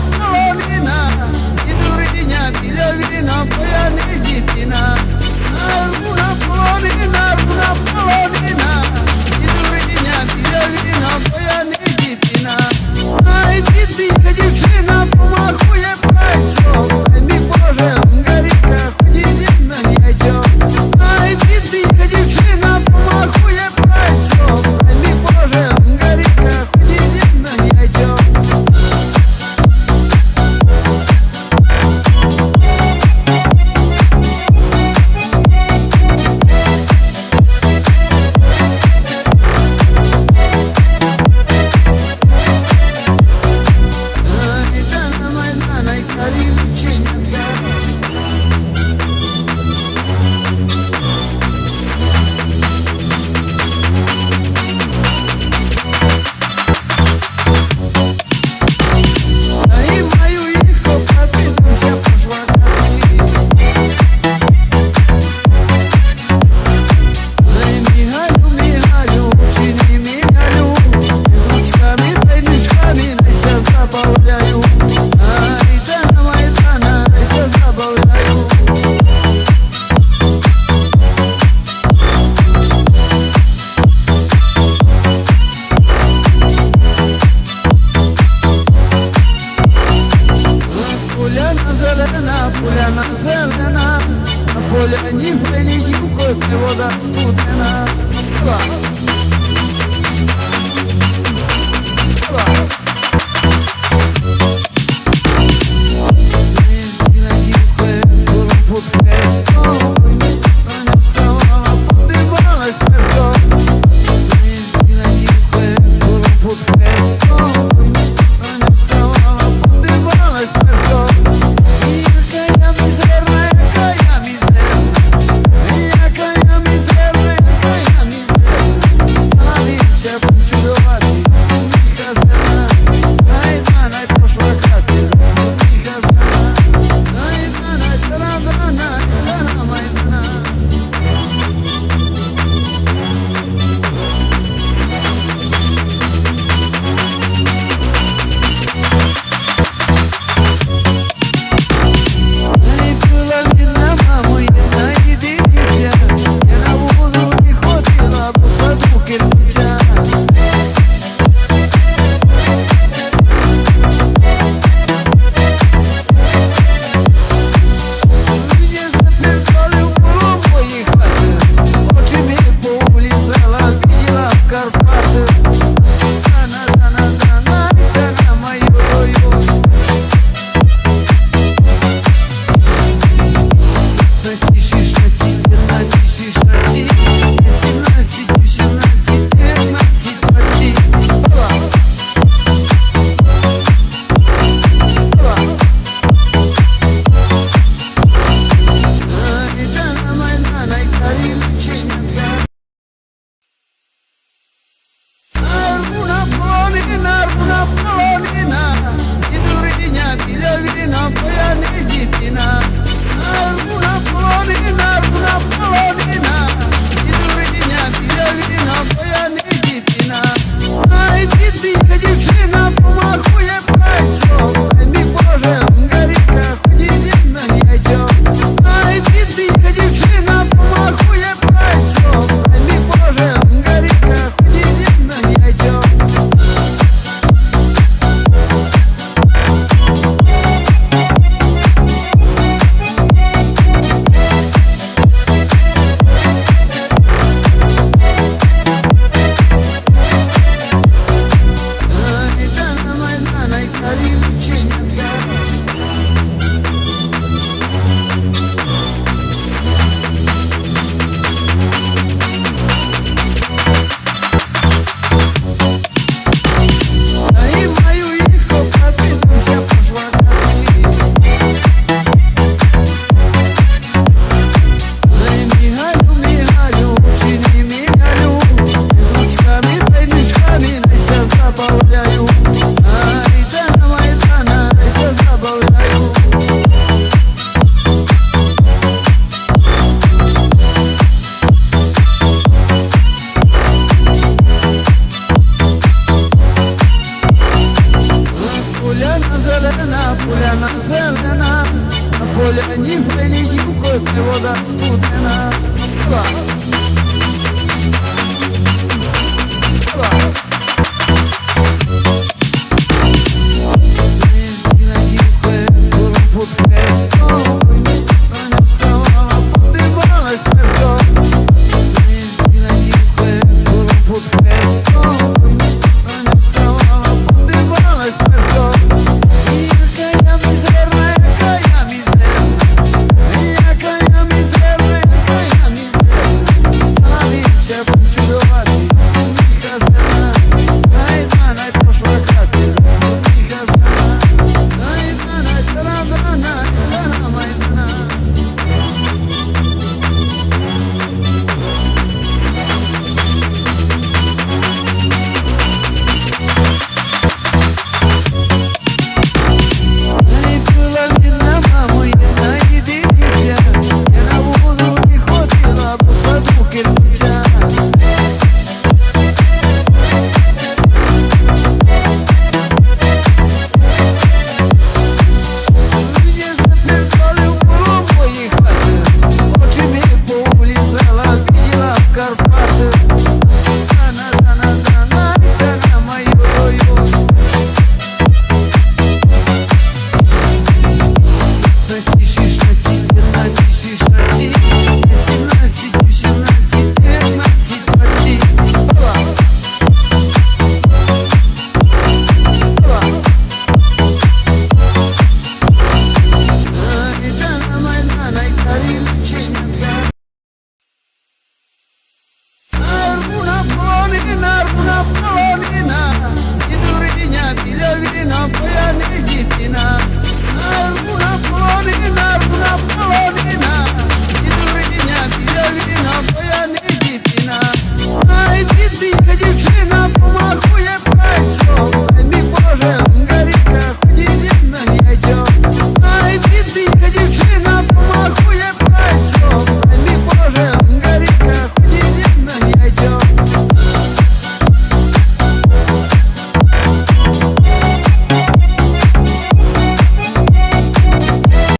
polonina idurinya bilovina boyani jitina Alguna polonina, alguna polonina Beni yıkıp yoda tutun en az pa' bailar половина, і дуриня біля віна, моя не дітина, рвуна полонина, рвуна полонина.